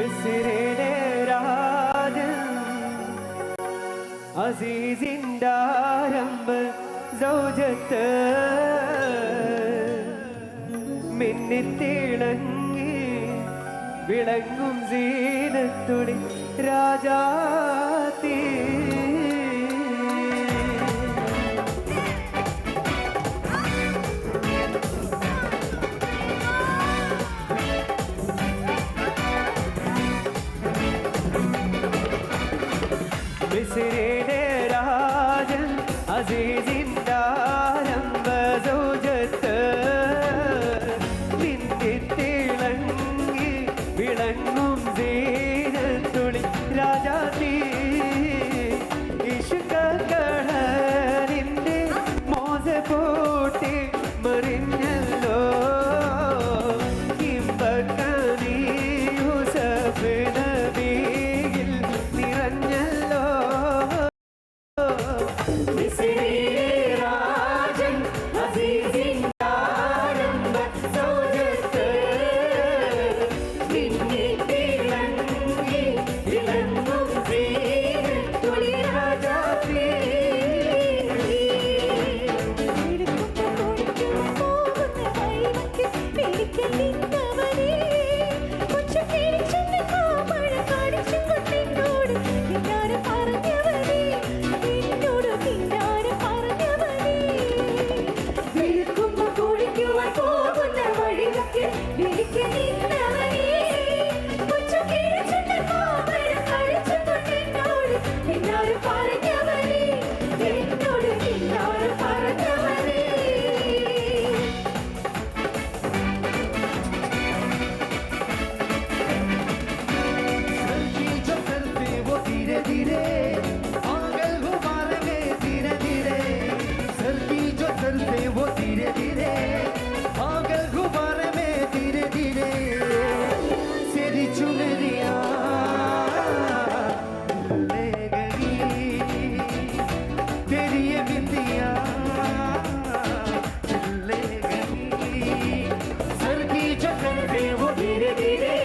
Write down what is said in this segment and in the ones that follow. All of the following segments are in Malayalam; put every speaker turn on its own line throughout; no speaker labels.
മിസിറിലെ രാജൻ അസീസിന്റെ ആരംഭ സൗജത്ത്. മിന്നിത്തിളങ്ങി വിളങ്ങും സീനത്തുടി രാജാത്തീ അസീസിന്റെ
party, party.
dee dee dee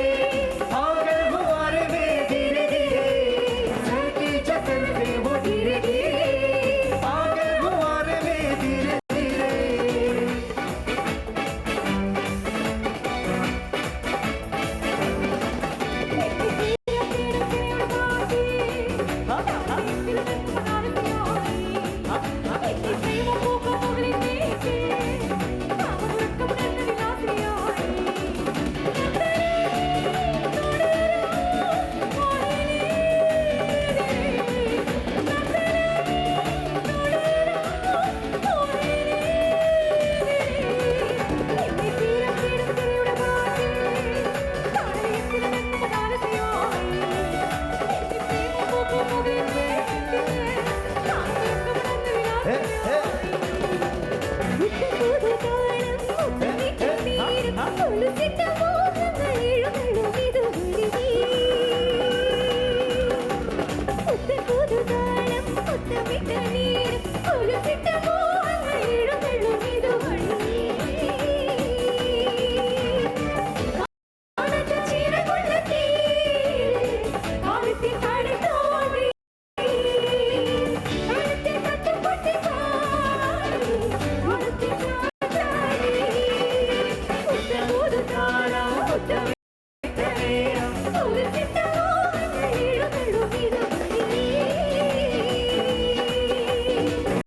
പുതുതാളം പുത്തമിട്ട നീരും